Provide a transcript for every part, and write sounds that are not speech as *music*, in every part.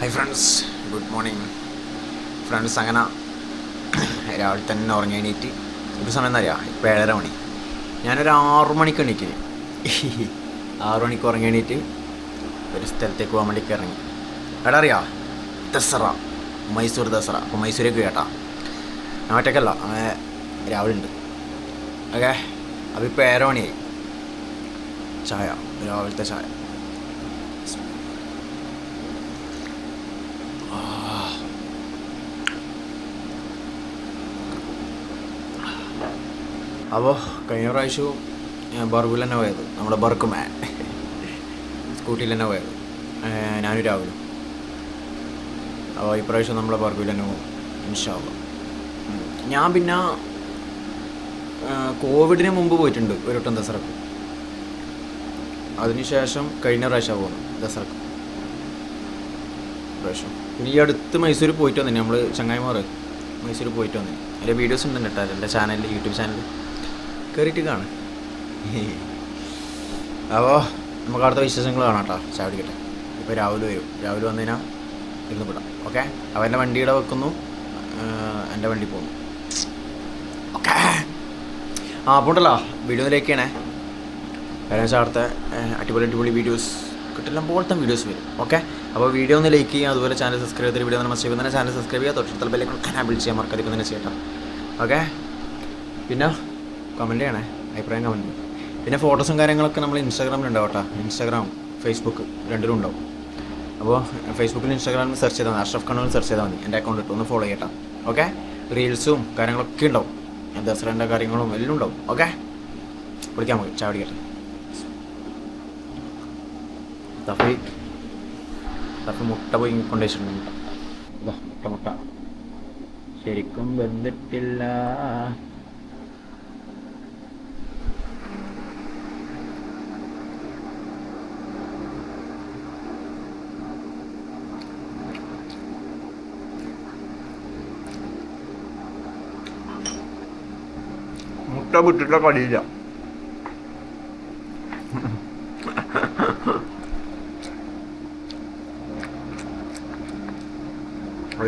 Hi friends good morning friends അങ്ങനെ രാവിലെ തന്നെ ഉറങ്ങി എണീറ്റ് ഒരു സമയം എന്താ അറിയാം? ഇപ്പോൾ ഏഴര മണി. ഞാനൊരു ആറു മണിക്ക് എണീറ്റ് ആറു മണിക്ക് ഉറങ്ങി എണീറ്റ് ഒരു സ്ഥലത്തേക്ക് പോകാൻ വേണ്ടിക്ക് ഇറങ്ങി. എടാ അറിയാ? ദസറ. മൈസൂർ ദസറ. അപ്പോൾ മൈസൂരേക്ക് കേട്ടാ. ഞാൻ ഒറ്റക്കല്ല. അങ്ങനെ രാവിലെ ഉണ്ട്. ഓക്കെ? അപ്പോൾ ഇപ്പോൾ ഏഴര മണിയായി. ചായ. രാവിലത്തെ ചായ. അപ്പോൾ കഴിഞ്ഞ പ്രാവശ്യവും ഞാൻ ബർഗിൽ തന്നെ പോയത്. നമ്മുടെ ബർക്ക് മാൻ സ്കൂട്ടിയിൽ തന്നെ പോയത്. ഞാനും രാവിലെ. അപ്പോൾ ഇപ്രാവശ്യം നമ്മളെ ബർബിൽ തന്നെ പോകും ഇൻഷാല്ല ഞാൻ പിന്നെ കോവിഡിന് മുമ്പ് പോയിട്ടുണ്ട് ഒരു വട്ടം ദസറക്ക് അതിനുശേഷം കഴിഞ്ഞ പ്രാവശ്യമാണ് പോകുന്നത് ദസറക്ക്. പ്രാവശ്യം. പിന്നെ ഈ അടുത്ത് മൈസൂർ പോയിട്ട് വന്നിന് നമ്മൾ ചങ്ങായിമാർ മൈസൂർ പോയിട്ട് വന്നിന്. അതിന്റെ വീഡിയോസ് ഉണ്ട് കേട്ടോ എന്റെ ചാനലിൽ യൂട്യൂബ് ചാനലിൽ കയറിയിട്ട് കാണാം. അപ്പോൾ നമുക്ക് അടുത്ത വിശേഷങ്ങൾ കാണാം കേട്ടോ. ചാവടിക്കട്ടെ ഇപ്പോൾ രാവിലെ വരും. രാവിലെ വന്നു കഴിഞ്ഞാൽ ഇരുന്ന് വിടാം ഓക്കെ? അവന്റെ വണ്ടിയുടെ വെക്കുന്നു. എന്റെ വണ്ടി പോകുന്നു. ഓക്കെ. ആ അപ്പോൾ ഉണ്ടല്ലോ. വീഡിയോ ലൈക്കണേ കാരണം അടുത്ത അടിപൊളി അടിപൊളി വീഡിയോസ് കിട്ടില്ല പോലത്തെ വീഡിയോസ് വരും. ഓക്കെ? അപ്പോൾ വീഡിയോ ഒന്ന് ലൈക്ക് ചെയ്യുക. അതുപോലെ ചാനൽ സബ്സ്ക്രൈബ് ചെയ്ത് വീഡിയോ നമ്മൾ ചെയ്യുമ്പോൾ തന്നെ ചാനൽ സബ്സ്ക്രൈബ് ചെയ്യുക. തൊട്ടടുത്തുള്ള ബെല്ലേക്ക് ബിൽ ചെയ്യാൻ മറക്കാതെ ഇപ്പം ചെയ്യട്ടോ ഓക്കെ? പിന്നെ കമന്റ് ചെയ്യണേ. അഭിപ്രായം കമന്റ് പിന്നെ ഫോട്ടോസും കാര്യങ്ങളൊക്കെ നമ്മൾ ഇൻസ്റ്റാഗ്രാമിലുണ്ടാവും കേട്ടോ. ഇൻസ്റ്റാഗ്രാം ഫേസ്ബുക്ക് രണ്ടിലും ഉണ്ടാവും. അപ്പോൾ ഫേസ്ബുക്കിലും ഇൻസ്റ്റാഗ്രാമിൽ സെർച്ച് ചെയ്താൽ മതി. അഷ്റഫ് കണ്ണൂർ സെർച്ച് ചെയ്താൽ മതി. എന്റെ അക്കൗണ്ട് ഇട്ട് ഒന്ന് ഫോളോ ചെയ്യട്ടോ. ഓക്കെ റീൽസും കാര്യങ്ങളൊക്കെ ഉണ്ടാവും. ദസറേന്റെ കാര്യങ്ങളും എല്ലാം ഉണ്ടാവും. ഓക്കെ വിളിക്കാൻ മതി കേട്ടോ തഫി തഫി മുട്ട പോയി കൊണ്ടുവച്ചിട്ടുണ്ട്. മുട്ട മുട്ട. ശരിക്കും വെന്തിട്ടില്ല. മുട്ട വിട്ടിട്ട കടിയില്ല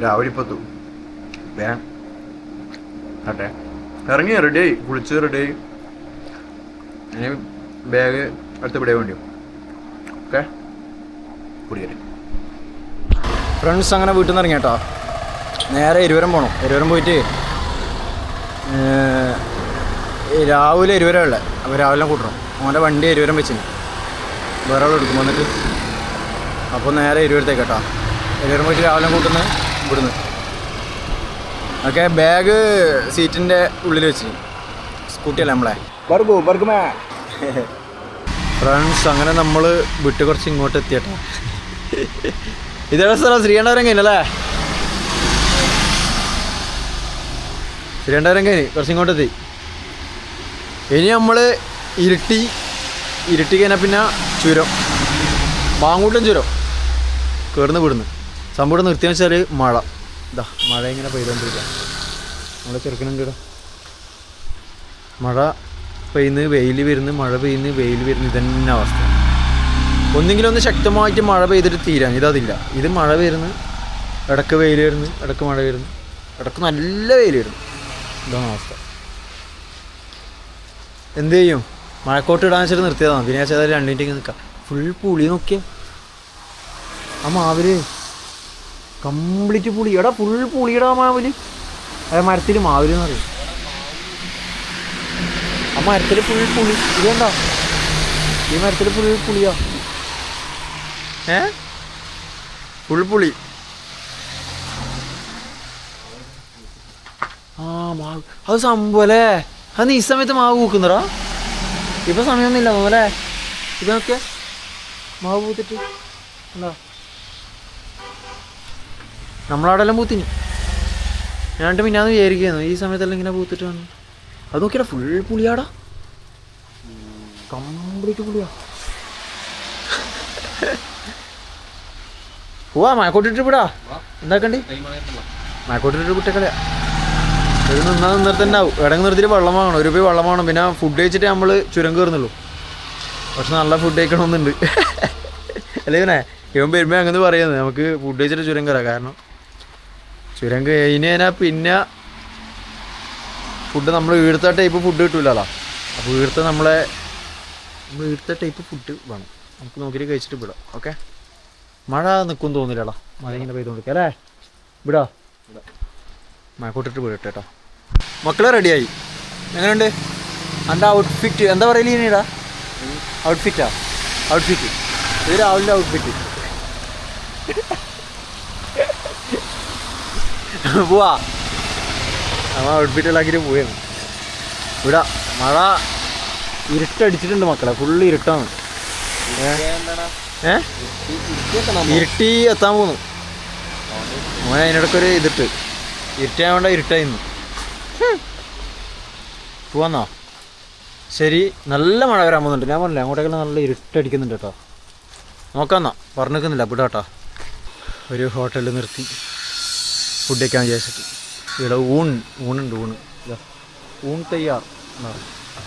രാവിലെ ഇപ്പത്തു വേണം അട്ടെ ഇറങ്ങി റെഡിയായി കുളിച്ച് റെഡിയായി ഇനി ബാഗ് അടുത്ത് വിടാൻ വേണ്ടി ഓക്കെ. കുടിയേറി ഫ്രണ്ട്സ് അങ്ങനെ വീട്ടിൽ നിന്ന് ഇറങ്ങിയേട്ടാ. നേരെ ഇരുവരം പോകണം ഇരുവരം പോയിട്ട് രാവിലെ ഇരുവരെ ഉള്ളത് അപ്പോൾ രാവിലെ കൂട്ടണം. അവന്റെ വണ്ടി ഇരുവരം വെച്ചിന്. വേറെ ആൾ എടുക്കും. വന്നിട്ട് അപ്പോൾ നേരെ ഇരുവരത്തേക്ക് കേട്ടോ. ഇരുവരം പോയിട്ട് രാവിലെ കൂട്ടുന്നത് ഇവിടുന്ന്. ഓക്കെ ബാഗ് സീറ്റിന്റെ ഉള്ളിൽ വെച്ച് സ്കൂട്ടിയല്ല നമ്മളെ? ഫ്രണ്ട്സ് അങ്ങനെ നമ്മൾ വിട്ട് കുറച്ച് ഇങ്ങോട്ട് എത്തിയട്ടോ ഇതേ സ്ഥലം? ശ്രീകണ്ഠപുരം കഴിഞ്ഞല്ലേ ശ്രീകണ്ഠപുരം കഴിഞ്ഞ് കുറച്ച് ഇങ്ങോട്ട് എത്തി. ഇനി നമ്മൾ ഇരുട്ടി ഇരുട്ടി കഴിഞ്ഞാൽ പിന്നെ ചുരം. മാങ്ങൂട്ടൻ ചുരം. കയറുന്ന വിടുന്നു സംഭവം നിർത്തിയെന്ന് വെച്ചാൽ മഴ. ഇതാ മഴ ഇങ്ങനെ പെയ്തുകൊണ്ടിരിക്കുക നമ്മൾ ചെറുക്കനുണ്ട് ഇവിടെ മഴ പെയ്യുന്നു വെയിൽ വരുന്നു മഴ പെയ്യുന്നു വെയിൽ വരുന്നു. ഇതന്നെ അവസ്ഥ. ഒന്നെങ്കിലും ഒന്ന് ശക്തമായിട്ട് മഴ പെയ്തിട്ട് തീരാൻ ഇതതില്ല ഇത് മഴ വരുന്നു ഇടയ്ക്ക് വെയിൽ വരുന്നു ഇടയ്ക്ക് മഴ വരുന്നു ഇടയ്ക്ക് നല്ല വെയിൽ വരുന്നു. ഇതാണ് അവസ്ഥ. എന്ത് ചെയ്യും? മഴക്കോട്ട് ഇടാൻ വെച്ചിട്ട് നിർത്തിയതാണ് പിന്നെ ചേതാ രണ്ടു നിൽക്കാം ഫുൾ പുളി നോക്കിയ. ആ മാവിൽ കംപ്ലീറ്റ് പുളി. എടാ ഫുൾ പുളിയുടെ മാവിൽ. അതെ മരത്തിൽ മാവിൽ എന്ന് പറയും. ആ മരത്തിൽ ഫുൾ പുളി. ഇതെന്താ? ഈ മരത്തിൽ ഫുൾ പുളിയാ. ഏ? ഫുൾ പുളി. ആ മാവ്. അത് സംഭവം അല്ലേ? അത് നീ ഈ സമയത്ത് മാവ് പൂക്കുന്നടാ ഇപ്പൊ സമയമൊന്നുമില്ല മോലെ ഇത് നോക്കിയ. മാവ് പൂത്തിട്ട്. എന്താ നമ്മളവിടെല്ലാം പൂത്തിനി. ഞാനിട്ട് മിന്നാന്ന് വിചാരിക്കുന്നു. ഈ സമയത്തെല്ലാം ഇങ്ങനെ പൂത്തിട്ട് വന്നു. അത് നോക്കിയാ ഫുൾ പുളിയാടാ. കംപ്ലീറ്റ് പുളിയാ. പോവാ മഴക്കോട്ടിട്ട് വിടാ. എന്താക്കണ്ടി? മഴക്കോട്ടിട്ട് വിട്ടക്കളയാ ഇത് നിന്നാൽ നിന്നിട്ടുണ്ടാവും ഇടങ്ങ് നിർത്തിയിട്ട് വെള്ളം വാങ്ങണം. ഒരു പോയി വെള്ളം വാങ്ങണം. പിന്നെ ഫുഡ് കഴിച്ചിട്ട് നമ്മൾ ചുരം കയറുന്നുള്ളൂ. പക്ഷെ നല്ല ഫുഡ് കഴിക്കണമെന്നുണ്ട്. അല്ലേ? ഇവനെ ഇവൻ വരുമ്പോൾ അങ്ങനെ പറയുന്നത് നമുക്ക് ഫുഡ് കഴിച്ചിട്ട് ചുരം കയറാം. കാരണം ചുരം കഴിഞ്ഞ് കഴിഞ്ഞാൽ പിന്നെ ഫുഡ് നമ്മൾ വീഴ്ത്ത ടൈപ്പ് ഫുഡ് കിട്ടൂലല്ലോ. അപ്പോൾ വീഴ്ത്ത നമ്മളെ വീഴ്ത്ത ടൈപ്പ് ഫുഡ് വേണം. നമുക്ക് നോക്കിയിട്ട് കഴിച്ചിട്ട് വിടാം. ഓക്കെ? മഴ നിൽക്കും തോന്നില്ലടാ മഴ ഇങ്ങനെ പെയ്തുകൊണ്ടിരിക്കുക അല്ലേ? വിടാ. മഴ കൂട്ടിട്ട് വിടട്ടെ കേട്ടോ മക്കളെ റെഡിയായി എങ്ങനെയുണ്ട്? എന്റെ ഔട്ട്ഫിറ്റ് എന്താ പറയൽ ഇനിടാ ഔട്ട്ഫിറ്റാ ഔട്ട്ഫിറ്റ് ഇത് രാവിലെ ഔട്ട്ഫിറ്റ് പോവാ. നമ്മൾ ഔട്ട്ഫിറ്റ് പോയാണ് ഇവിടെ മഴ ഇരുട്ടടിച്ചിട്ടുണ്ട് മക്കളെ. ഫുള്ള് ഇരുട്ടാണ്. ഏ? ഇരുട്ടി എത്താൻ പോകുന്നു മോനെ അതിനിടയ്ക്കൊരു ഇതിട്ട്. ഇരുട്ടാൻ വേണ്ട ഇരുട്ടായിരുന്നു പോവാന്നോ? ശരി നല്ല മഴ വരാൻ പോകുന്നുണ്ട്. ഞാൻ പറഞ്ഞില്ല അങ്ങോട്ടേക്ക് നല്ല ഇരുട്ടടിക്കുന്നുണ്ട് കേട്ടോ. നോക്കാന്നാ? പറഞ്ഞു നിൽക്കുന്നില്ല കേട്ടോ. ഒരു ഹോട്ടലിൽ നിർത്തി. ഫുഡ് കഴിക്കാൻ വിചാരിച്ചിട്ട്. ഇവിടെ ഊൺ ഊണുണ്ട് ഊണ്. ഊൺ തയ്യാർ.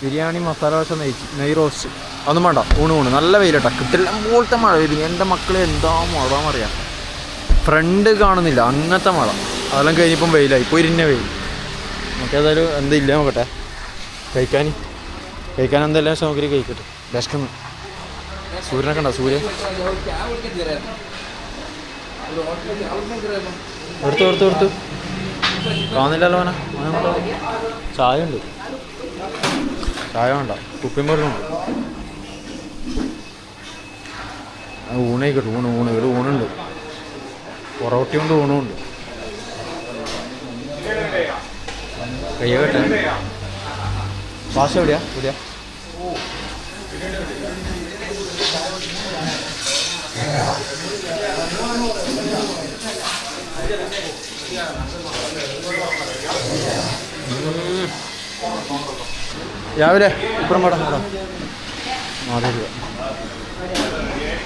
ബിരിയാണി മസാല ദോശ നെയ് നെയ് റോസ്റ്റ് ഒന്നും വേണ്ട ഊണ് ഊണ്. നല്ല വെയിലട്ടാ. കിട്ടില്ല പോലത്തെ മഴ വരും എന്റെ മക്കളെ എന്താ മഴ അറിയാം ഫ്രണ്ട് കാണുന്നില്ല അങ്ങനത്തെ മഴ. അതെല്ലാം കഴിഞ്ഞപ്പം വെയിലായി. ഇപ്പോൾ ഇരുന്ന വെയിൽ. നമുക്ക് എന്തില്ല നോക്കട്ടെ. കഴിക്കാൻ. കഴിക്കാൻ എന്തെല്ലാം സൗകര്യം കഴിക്കട്ടെ? വിശക്കുന്നു. സൂര്യനൊക്കെ ഉണ്ടോ സൂര്യൻ എടുത്തു എടുത്തു എടുത്തു. കാണുന്നില്ലല്ലോ അവനെ ചായ ഉണ്ട് ചായ വേണ്ട. കുപ്പിമരുന്നുണ്ട് ഊണായിക്കോട്ടെ ഊണ് ഊണ് ഇവിടെ ഊണുണ്ട്. പൊറോട്ടയുണ്ട് ഊണുണ്ട് കയ്യകട്ടെ ഭാഷ എവിടെയാ? എവിടെയാ രാവിലെ ഇപ്പുറം വേടാ വേടാ മാറി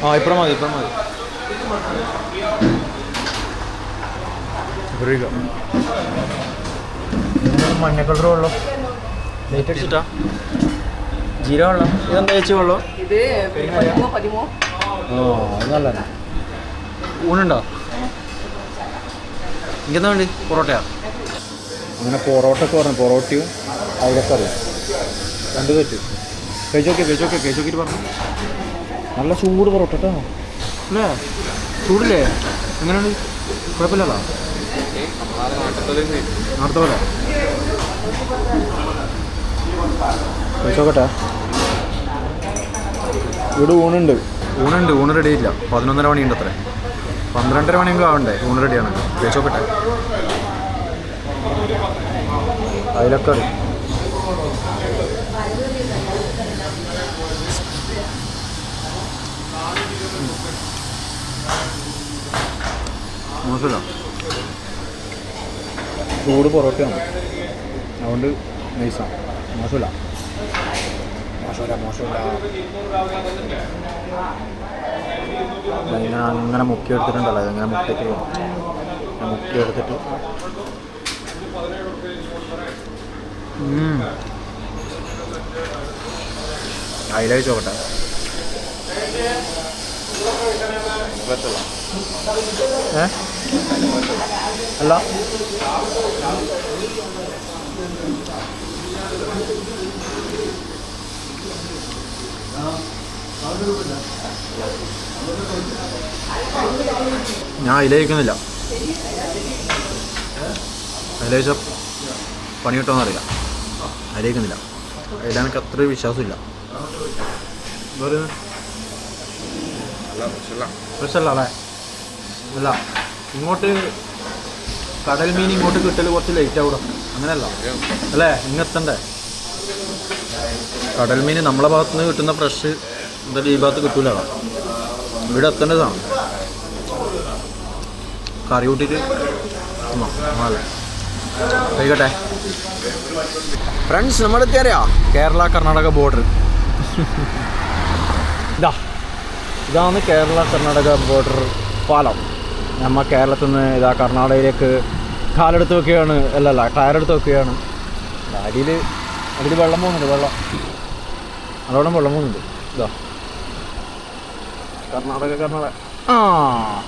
ആ ഇപ്പുറം മതി ഇപ്പുറം മതി. ഇപ്പുറം മഞ്ഞ കളർ വെള്ളം ലൈറ്റ് അടിച്ചിട്ടാ. ജീരക വെള്ളം ഇതെന്താ ചേച്ചി വെള്ളം ഇത് അത് നല്ലതാണ് ഊണുണ്ടോ? ഇങ്ങനെ വേണ്ടി? പൊറോട്ടയാ? അങ്ങനെ പൊറോട്ടക്ക് പറഞ്ഞു. പൊറോട്ടയും അവിടെക്കറിയും രണ്ട് തെറ്റ് കഴിച്ചോക്കെ കഴിച്ചോക്കെ കഴിച്ചോക്കിട്ട് പറഞ്ഞു. നല്ല ചൂട് പൊറോട്ട കേട്ടോ. അല്ലേ? ചൂടില്ലേ? എങ്ങനെയാണ് കുഴപ്പമില്ലല്ലോ? നടത്തോലെ പോലെ. കഴിച്ചോക്കട്ടെ ഇവിടെ ഊണുണ്ട്. ഊണുണ്ട് ഊണ് റെഡി ഇല്ല പതിനൊന്നര മണിയുണ്ട് അത്ര പന്ത്രണ്ടര മണിയെങ്കിലും ആവണ്ടേ? ഊണ് റെഡിയാണ് ചോക്കട്ടെ അയലക്കറി മോശമില്ല. ചൂട് പൊറോട്ടയാണ്. അതുകൊണ്ട് നൈസാണ് മോശമില്ല മോശമില്ല മോശമില്ല ഇങ്ങനെ അങ്ങനെ മുക്കി എടുത്തിട്ടുണ്ടല്ലോ ഇങ്ങനെ മുക്കിയിട്ട് ഇങ്ങനെ മുക്കി എടുത്തിട്ട് ഹൈലൈറ്റ് ചോക്കട്ടെ ഏ? അല്ല. ഞാൻ ഇലയിക്കുന്നില്ല അതിലേച്ച പണി കിട്ടുമെന്നറിയില്ല അതിലേക്കുന്നില്ല അതിൽ എനിക്ക് അത്ര വിശ്വാസമില്ല. അല്ലേ? ഇങ്ങോട്ട് കടൽ മീൻ ഇങ്ങോട്ട് കിട്ടൽ കുറച്ച് ലേറ്റ് ആവും അങ്ങനെയല്ല. അല്ലേ? ഇങ്ങെത്തണ്ടേ? കടൽ മീൻ നമ്മളെ ഭാഗത്ത് നിന്ന് കിട്ടുന്ന ഫ്രഷ് എന്തായാലും ഈ ഭാഗത്ത് കിട്ടൂല ഇവിടെ എത്തേണ്ടതാണ്. കറി കൂട്ടിയിട്ട് നല്ല കഴിക്കട്ടെ ഫ്രണ്ട്സ് നമ്മളെത്തിയറിയാ കേരള കർണാടക ബോർഡർ ഇതാ. ഇതാണ് കേരള കർണാടക ബോർഡർ പാലം. നമ്മ കേരളത്തിൽ നിന്ന് ഇതാ കർണാടകയിലേക്ക് കാലെടുത്ത് വെക്കുകയാണ് അല്ലല്ല ടയറെടുത്ത് വെക്കുകയാണ് അടിയിൽ അടിയിൽ വെള്ളം പോകുന്നുണ്ട് വെള്ളം. അതോടെ വെള്ളം പോകുന്നുണ്ട്. ഇതാ. കർണാടക കർണാടക. ആ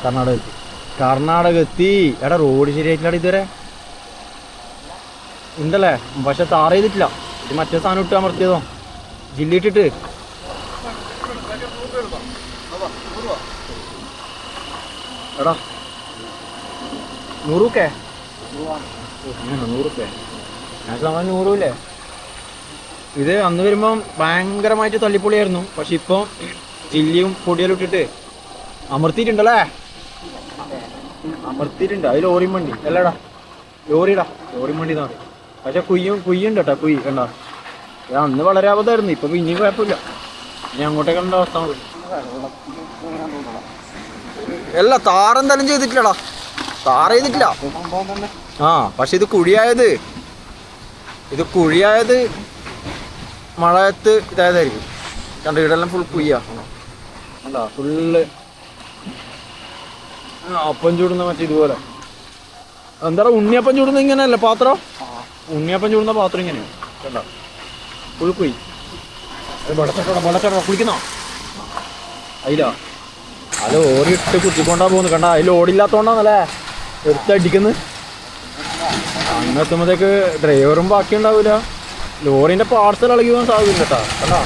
കർണാടക എത്തി. കർണാടക എത്തി. എടാ റോഡ് ശരിയായിട്ടില്ല ഇതുവരെ. ഉണ്ടല്ലേ? പക്ഷെ താറ ചെയ്തിട്ടില്ല. ഇത് മറ്റേ സാധനം ഇട്ട് അമർത്തിയതോ? ജില്ലിട്ടിട്ട് എടാ നൂറുക്കേ? ഞാൻ സാമാന്യം നൂറുമില്ലേ ഇത് അന്ന് വരുമ്പം ഭയങ്കരമായിട്ട് തള്ളിപ്പൊളിയായിരുന്നു. പക്ഷെ ഇപ്പം ചില്ലിയും പൊടിയെല്ലാം ഇട്ടിട്ട് അമർത്തിയിട്ടുണ്ടല്ലേ? അമർത്തിയിട്ടുണ്ട്. അത് ലോറിയും വണ്ടി. അല്ലടാ ലോറിടാ ലോറിയും വണ്ടി എന്നാ പക്ഷെ കുയ്യും കുയ്യുണ്ട് കേട്ടോ കുയ്യ് കണ്ട? ഇത് അന്ന് വളരെ അബദ്ധമായിരുന്നു. ഇപ്പൊ പിന്നെയും കുഴപ്പമില്ല. ഇനി അങ്ങോട്ടേക്ക് കണ്ട അവസ്ഥ. എല്ലാ താറെന്തായാലും ചെയ്തിട്ടില്ലടാ. താറ ചെയ്തിട്ടില്ല. ആ പക്ഷെ ഇത് കുഴിയായത്. ഇത് കുഴിയായത് മഴയത്ത് ഇതായതായിരിക്കും. കണ്ട ഇവിടെല്ലാം ഫുൾ കുയ്യാ കണ്ടാ ഫുള്ള് അപ്പം ചൂടുന്ന മറ്റേ ഇതുപോലെ. എന്താ ഉണ്ണിയപ്പം ചൂടുന്ന ഇങ്ങനെയല്ല പാത്രം? ഉണ്ണിയപ്പം ചൂടുന്ന പാത്രം ഇങ്ങനെയാണ് കണ്ടോ ഫുൾ കുയി അതില? അത് ഓടിയിട്ട് കുത്തിക്കൊണ്ടാ പോകുന്നു കണ്ട അതിൽ ഓടില്ലാത്തോണ്ടാന്നല്ലേ? എടുത്തടിക്കുന്നു. അങ്ങ് എത്തുമ്പോഴത്തേക്ക് ഡ്രൈവറും ബാക്കി ഉണ്ടാവില്ല ലോറിന്റെ പാർസൽ ഇളകി പോകാൻ സാധ്യത കേട്ടാ.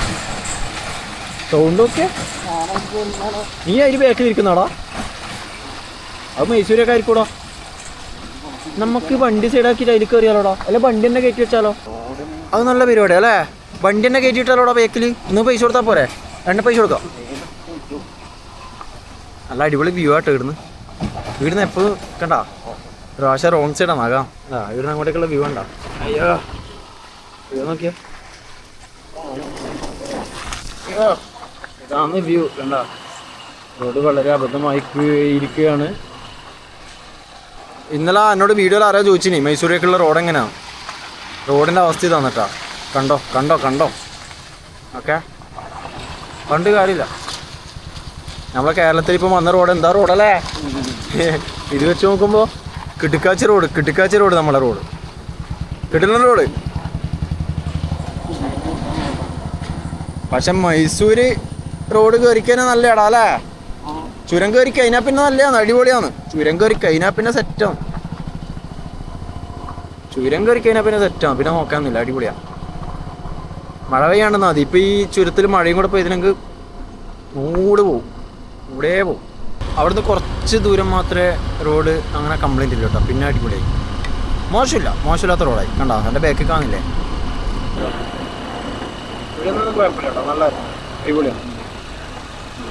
സൗണ്ട് ഒക്കെ? നീ അതിൽ ബാക്കിൽ ഇരിക്കുന്നാടാ അത് മൈസൂരൊക്കെ ആയിരിക്കൂടാ. നമുക്ക് വണ്ടി സൈഡാക്കിയിട്ട് അതിൽ കയറിയാലോടാ. അല്ലെ വണ്ടി തന്നെ കയറ്റി വെച്ചാലോ? അത് നല്ല പരിപാടി അല്ലേ? വണ്ടി തന്നെ കയറ്റി വിട്ടാലോടാ ബാക്കിൽ ഇന്ന് പൈസ കൊടുത്താൽ പോരെ? രണ്ട് പൈസ കൊടുക്കാം. നല്ല അടിപൊളി വ്യൂ ആട്ടോ ഇവിടുന്ന്. ഇവിടുന്ന് എപ്പോഴും കണ്ടാ? പ്രാവശ്യം റോങ് സൈഡാണ് ആകാം ആ ഇവിടുന്ന് അങ്ങോട്ടേക്കുള്ള വ്യൂ കണ്ടാ. അയ്യോ. വ്യൂ നോക്കിയോ? ഇതാണ് വ്യൂ കണ്ട? റോഡ് വളരെ അബദ്ധമായി ഇരിക്കുകയാണ് ഇന്നലെ എന്നോട് വീഡിയോയിൽ ആരോ ചോദിച്ചിനി? മൈസൂരേക്കുള്ള റോഡ് എങ്ങനെയാ റോഡിന്റെ അവസ്ഥ ഇതാണ് കേട്ടാ കണ്ടോ കണ്ടോ കണ്ടോ? ഓക്കെ. പണ്ട് കാര്യമില്ല. നമ്മളെ കേരളത്തിൽ ഇപ്പം വന്ന റോഡ് എന്താ റോഡല്ലേ *laughs* ഇത് വെച്ച് നോക്കുമ്പോൾ കിടുക്കാച്ചി റോഡ് കിടുക്കാച്ചി റോഡ് നമ്മളെ റോഡ് കിട്ടുന്ന റോഡ് പക്ഷെ മൈസൂര് റോഡ് കയറിക്കഴിഞ്ഞാൽ നല്ല ഇടാ അല്ലേ? ചുരം കയറി കഴിഞ്ഞാൽ പിന്നെ നല്ലതാണ് അടിപൊളിയാണ്. ചുരം കയറി കഴിഞ്ഞാൽ പിന്നെ സെറ്റാണ് ചുരം കയറി കഴിഞ്ഞാൽ പിന്നെ സെറ്റാണ് പിന്നെ നോക്കാന്നില്ല അടിപൊളിയാണ് മഴ പെയ്യാണ്ടെന്നാ മതി. ഇപ്പം ഈ ചുരത്തിൽ മഴയും കൂടെ ഇതിനങ്ങ് മൂട് പോവും. ഇവിടെ പോവും. അവിടുന്ന് കുറച്ച് ദൂരം മാത്രമേ റോഡ് അങ്ങനെ കംപ്ലൈന്റ് ഇല്ല കേട്ടോ പിന്നെ അടിപൊളിയായി. മോശമില്ല. മോശമില്ലാത്ത റോഡായി കണ്ടോ? എന്റെ ബാക്കിൽ കാണില്ലേ? ഇവിടെ ഒന്നും കുഴപ്പമില്ല കേട്ടോ. നല്ല അടിപൊളിയാണ്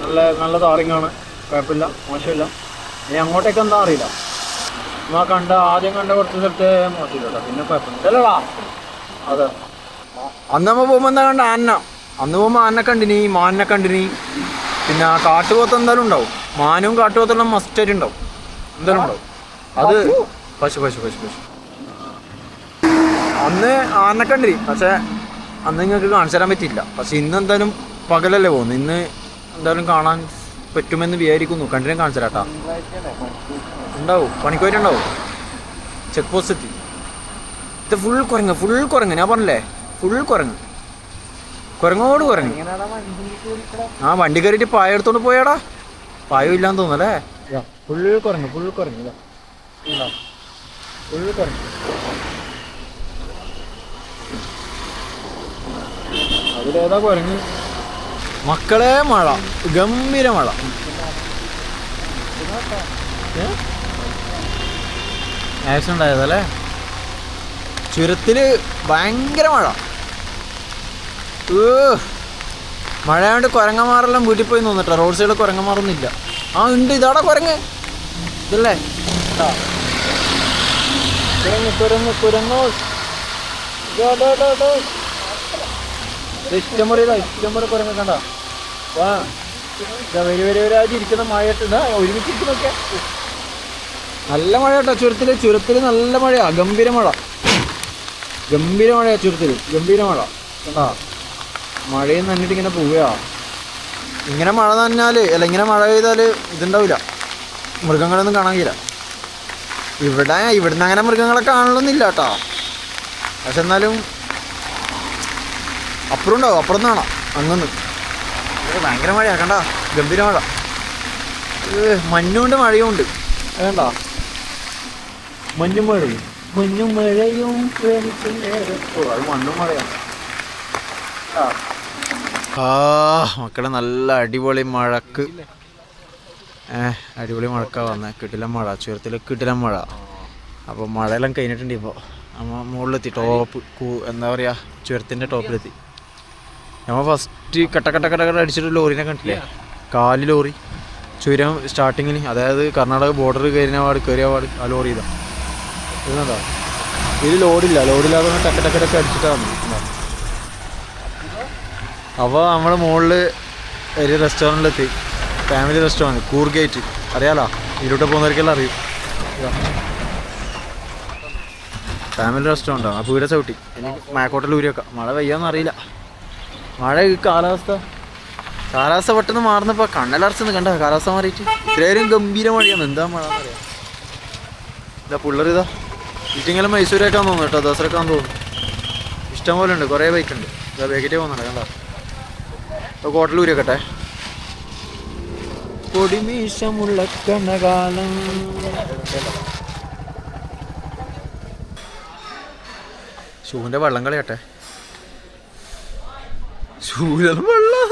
നല്ല നല്ല താറിങ്ങാണ് കുഴപ്പമില്ല. മോശമില്ല. ഇനി അങ്ങോട്ടേക്ക് എന്താ അറിയില്ല. നമ്മ കണ്ട ആദ്യം കണ്ട കുറച്ച് സ്ഥലത്ത് മോശമില്ല കേട്ടോ. പിന്നെ കുഴപ്പമില്ല. അല്ലടാ അതെ. അന്ന് നമ്മ പോകുമ്പോൾ എന്താ കണ്ട? ആന. അന്ന് പോകുമ്പോൾ ആനെ കണ്ടിനി മാനിനെ കണ്ടിനി. പിന്നെ കാട്ടുപോത്ത് എന്തായാലും ഉണ്ടാവും. മാനും കാട്ടുപോത്തെല്ലാം മസ്റ്റായിട്ട് ഉണ്ടാവും. എന്തായാലും ഉണ്ടാവും? അത് പശു. പശു പശു പശു അന്ന് ആനെ കണ്ടിനി പക്ഷേ അന്ന് നിങ്ങൾക്ക് കാണിച്ചു തരാൻ പറ്റിയില്ല. പക്ഷെ ഇന്ന് എന്തായാലും പകലല്ലേ പോകുന്നു ഇന്ന് എന്തായാലും കാണാൻ പറ്റുമെന്ന് വിചാരിക്കുന്നു. കണ്ടിനും കാണിച്ചു തരാട്ടാ ഉണ്ടാവും? പണിക്കോയിട്ടുണ്ടാവും ചെക്ക് പോസ്റ്റ് എത്തി. ഇത് ഫുൾ കുരങ്ങ് ഫുൾ കുരങ്ങ്. ഞാൻ പറഞ്ഞില്ലേ? ഫുൾ കുരങ്ങ്. കുരങ്ങോട് കുരങ്ങ്. ആ വണ്ടി കയറിയിട്ട് പായ എടുത്തോണ്ട് പോയാടാ. പായം ഇല്ലാന്ന് തോന്നല്ലേ ഫുള്ള് കുറഞ്ഞു ഫുള്ള് കുറഞ്ഞു ഫുൾ കുറഞ്ഞു. അതിലേതാ കുറഞ്ഞു? മക്കളെ മഴ ഗംഭീര മഴ. ആക്സിഡന്റ് ആയതല്ലേ? ചുരത്തിൽ ഭയങ്കര മഴ. ഏ, മഴയാണ്ട് കുരങ്ങന്മാരെല്ലാം വീട്ടിൽ പോയി നിന്നിട്ടാ. റോഡ് സൈഡിൽ കുരങ്ങന്മാരൊന്നുമില്ല. ആ ഉണ്ട്. ഇതാടാ കുരങ്ങ്. ഇതല്ലേ? ഇതാ. കുരങ്ങ് കുരങ്ങ് കുരങ്ങോ. ഇതാ, ഇതാ, ഇതാ, ഇതാ. ഇത് ഇഷ്ടം പോലെ ഇതാ ഇഷ്ടം കുരങ്ങ് കണ്ട. വാ. ഇതാ വരി വരി ഇരിക്കുന്ന മഴയിട്ട് ഇതാ ഒരുമിച്ചിരിക്കുന്നൊക്കെ. നല്ല മഴ കേട്ടോ ചുരത്തിൽ ചുരത്തിൽ നല്ല മഴയാ. ഗംഭീര മഴ. ഗംഭീര മഴയാ ചുരത്തിൽ. ഗംഭീര മഴ. കണ്ടാ? മഴയും നന്നിട്ട് ഇങ്ങനെ പോവുക ഇങ്ങനെ മഴ നനഞ്ഞാൽ അല്ല ഇങ്ങനെ മഴ പെയ്താൽ ഇതുണ്ടാവില്ല മൃഗങ്ങളൊന്നും കാണാൻ കഴിയില്ല. ഇവിടെ ഇവിടുന്ന് അങ്ങനെ മൃഗങ്ങളെ കാണലൊന്നുമില്ല കേട്ടോ പക്ഷെ എന്നാലും അപ്പുറം ഉണ്ടാവും അപ്പുറം കാണാം അങ്ങന്ന്. ഭയങ്കര മഴയാ കണ്ട? ഗംഭീര മഴ. മഞ്ഞുണ്ട് മഴയും ഉണ്ട്. വേണ്ട മഞ്ഞും മഴയും മഞ്ഞും മഴയും അത് മണ്ണും മഴയാണ് ആ. മക്കളെ നല്ല അടിപൊളി മഴക്ക്. ഏഹ് അടിപൊളി മഴക്കാ വന്നത് കിട്ടില്ല മഴ ചുരത്തിൽ കിട്ടില്ല മഴ. അപ്പോൾ മഴയെല്ലാം കഴിഞ്ഞിട്ടുണ്ട് ഇപ്പോൾ നമ്മൾ മുകളിലെത്തി ടോപ്പ് എന്താ പറയുക ചുരത്തിന്റെ ടോപ്പിലെത്തി. നമ്മ ഫസ്റ്റ് കട്ട കട്ട കട്ട കട്ട അടിച്ചിട്ട് ലോറിനെ കണ്ടില്ലേ കാൽ ലോറി. ചുരം സ്റ്റാർട്ടിങ്ങിൽ അതായത് കർണാടക ബോർഡർ കയറിയ പാട് കയറിയ പാട് ആ ലോറി ഇതാ. ഇത് ലോഡില്ല ലോഡില്ലാതെ ടക്ക ടക്ക ടക്ക അടിച്ചിട്ടാണ് അപ്പോൾ നമ്മൾ മുകളിൽ ഒരു റെസ്റ്റോറന്റിലെത്തി ഫാമിലി റെസ്റ്റോറന്റ് കൂർ ഗേറ്റ് അറിയാലോ? ഇരുട്ട് പോകുന്നവർക്കെല്ലാം അറിയും. ഫാമിലി റെസ്റ്റോറന്റാണ് അപ്പോൾ ഇവിടെ ചവിട്ടി. എനിക്ക് മാക്കോട്ടിൽ ഊരി വെക്കാം. മഴ പെയ്യാന്ന് അറിയില്ല. മഴ ഈ കാലാവസ്ഥ. കാലാവസ്ഥ പെട്ടെന്ന് മാറുന്നപ്പോൾ കണ്ണലർച്ചെന്ന് കണ്ട? കാലാവസ്ഥ മാറിയിട്ട്. ഇത്രയും ഗംഭീര മഴയാണ്. എന്താ മഴ എന്നറിയാം ഇതാ പിള്ളേർ ഇതാ. ഇറ്റിങ്ങലും മൈസൂരേക്കാൻ തോന്നുന്നു കേട്ടോ. ദസറക്കാൻ തോന്നുന്നു. ഇഷ്ടം പോലെ ഉണ്ട്. കുറേ ബൈക്കുണ്ട് ഇതാ ബേക്കറ്റേ പോകുന്നുണ്ട്. കണ്ടോ? അപ്പോൾ കോട്ടലൂരി വെക്കട്ടെ കൊടിമീശമുള്ള കണകാലം ഷൂവിന്റെ വെള്ളം കളയട്ടെ. ഷൂവിലും വെള്ളം.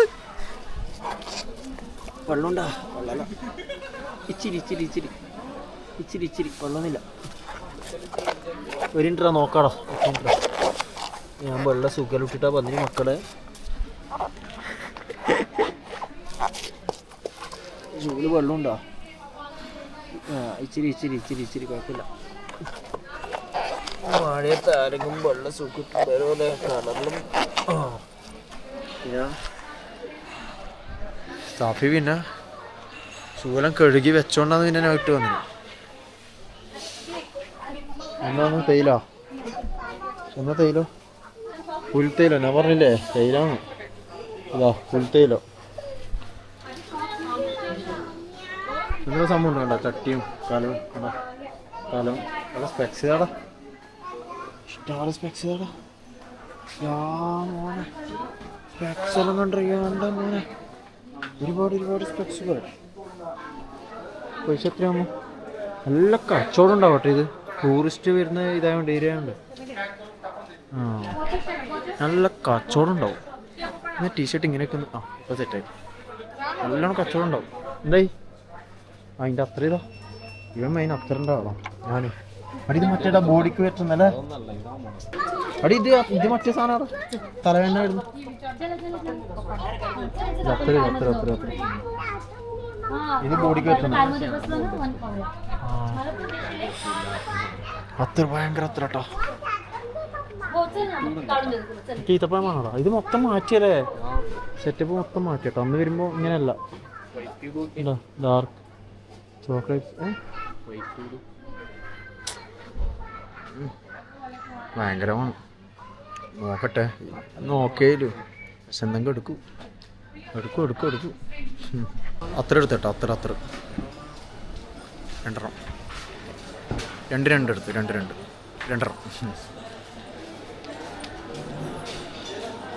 വെള്ളമുണ്ടാ? വെള്ളമല്ല. ഇച്ചിരി ഇച്ചിരി ഇച്ചിരി. ഇച്ചിരി ഇച്ചിരി. വെള്ളമൊന്നുമില്ല ഒരു നോക്കാടോ. നോക്കാടാ ഞാൻ വെള്ളം സുഖലിട്ടിട്ടാ പന്നി മക്കളെ. ചൂട് വെള്ളമുണ്ടോ? ആ ഇച്ചിരി ഇച്ചിരി ഇച്ചിരി ഇച്ചിരി കുഴപ്പമില്ല. മഴയത്ത് ആരെങ്കിലും വെള്ളം സുഖിട്ട് വരുമല്ലേ കളറിലും പിന്നെ? സ്ഥാപി പിന്നെ ശൂലം കഴുകി വെച്ചോണ്ടാന്ന് പിന്നെ നോട്ട് ഇട്ട് വന്നു എന്നാന്ന് തേയിലോ? എന്നാ തേയിലോ? പുൽത്തൈലോ ഞാൻ പറഞ്ഞില്ലേ തേയിലാണ് ഇതാ പുൽത്തൈലോ എന്തൊരു സംഭവം ഉണ്ടോ? ചട്ടിയും കലവും കണ്ടോ? കലവും അവിടെ സ്പെക്സ് ചെയ്താടാ ഇഷ്ടമാണ് സ്പെക്സ് ചെയ്താടാ യാ മോനെ. സ്പെക്സ് എല്ലാം കണ്ടിരിക്കണ്ട മോനെ? ഒരുപാട് ഒരുപാട് സ്പെക്സുകൾ പൈസ എത്രയാകുമ്പോൾ നല്ല കച്ചവടം ഉണ്ടാവട്ടെ ഇത്? ടൂറിസ്റ്റ് വരുന്ന ഇതായതുകൊണ്ട് ഏരിയ ഉണ്ട് ആ നല്ല കച്ചവടം ഉണ്ടാവും. ടീഷർട്ട് ഇങ്ങനെയൊക്കെ ആ ഇപ്പോൾ സെറ്റായി നല്ലോണം കച്ചവടം ഉണ്ടാവും. എന്തായി? അതിന്റെ അത്ര ഇതാ ഇവൻ മെയിൻ അത്ര ഉണ്ടാവണം ഞാനും. അടി ഇത് മറ്റേടാ ബോഡിക്ക് പറ്റുന്നല്ലേ അടി ഇത് ഇത് മറ്റേ സാധനം തലവേണ്ട ഇത് അത്ര അത്ര അത്ര അത്ര. ഇത് ബോഡിക്ക് പറ്റുന്ന. അത്ര ഭയങ്കര അത്ര കേട്ടോ ഈത്തപ്പഴമാണോടാ ഇത് മൊത്തം മാറ്റിയല്ലേ? സെറ്റപ്പ് മൊത്തം മാറ്റി കേട്ടോ അന്ന് വരുമ്പോ ഇങ്ങനെയല്ല. ഡാർക്ക് ചോക്ലേറ്റ് ഭയങ്കരമാണ് നോക്കട്ടെ. നോക്കേലു പക്ഷെ എന്തെങ്കിലും എടുക്കൂ. എടുക്കൂ എടുക്കൂ എടുക്കൂ. അത്ര എടുത്തേട്ടോ അത്ര അത്ര. രണ്ടെണ്ണം. രണ്ട് രണ്ട് എടുത്തു രണ്ട് രണ്ട്. രണ്ടെണ്ണം.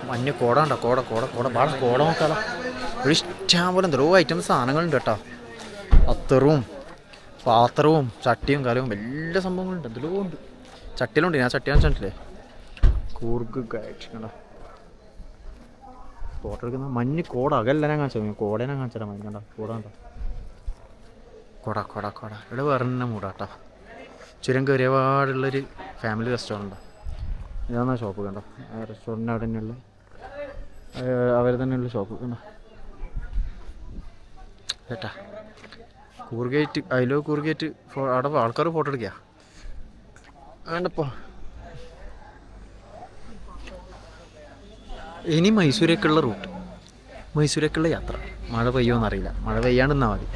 മഞ്ഞ കോട കോട കോട കോട. കോടം കോട നോക്കാലോ. ഒരു ഇഷ്ടം പോലെ എന്തോ ഐറ്റം സാധനങ്ങളുണ്ട് കേട്ടോ. അത്തറും പാത്രവും ചട്ടിയും കലവും എല്ലാ സംഭവങ്ങളുണ്ട്. എന്തെല്ലോ ഉണ്ട്. ചട്ടിയിലുണ്ട് ഞാൻ ചട്ടി കാണിച്ചിട്ടില്ലേ കൂർഗ് ഫോട്ടോ എടുക്കുന്ന മഞ്ഞ് കോട. അകല്ല ഞാൻ കാണിച്ചു കോടയെ ഞാൻ കാണിച്ചാൽ മഞ്ഞ കോട കണ്ടോ? കൊട കൊട കൊട. ഇവിടെ വേറെ മൂടാട്ടോ ചുരം കയറിയ പാടുള്ളൊരു ഫാമിലി റെസ്റ്റോറന്റാണ് ഇതാണ് ഷോപ്പ് കണ്ടോ? റെസ്റ്റോറന്റ് അവിടെ തന്നെയുള്ള. അവർ തന്നെയുള്ള ഷോപ്പ് കണ്ടോ? ചേട്ടാ കൂർഗേറ്റ് അതിലോ കൂർഗേറ്റ് ഫോ- അവിടെ ആൾക്കാർ ഫോട്ടോ എടുക്കുക വേണ്ടപ്പോ. ഇനി മൈസൂരേക്കുള്ള റൂട്ട്. മൈസൂരേക്കുള്ള യാത്ര. മഴ പെയ്യുമെന്ന് അറിയില്ല മഴ പെയ്യാണ്ട് നിന്നാൽ മതി.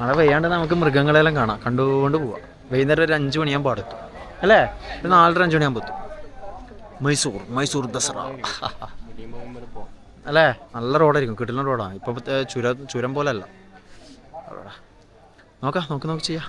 മഴ പെയ്യാണ്ട് നമുക്ക് മൃഗങ്ങളെല്ലാം കാണാം. കണ്ടുകൊണ്ട് പോവാം. വൈകുന്നേരം ഒരു അഞ്ച് മണിയാകുമ്പോൾ പാടത്തു അല്ലേ? ഒരു നാലര അഞ്ച് മണിയാകുമ്പോൾ എത്തും. മൈസൂർ മൈസൂർ ദസറ. അല്ലേ? നല്ല റോഡായിരിക്കും കിട്ടുന്ന റോഡാണ് ഇപ്പോൾ ചുരം ചുരം പോലെ അല്ല നോക്കാം നോക്ക് നോക്ക് ചെയ്യാം.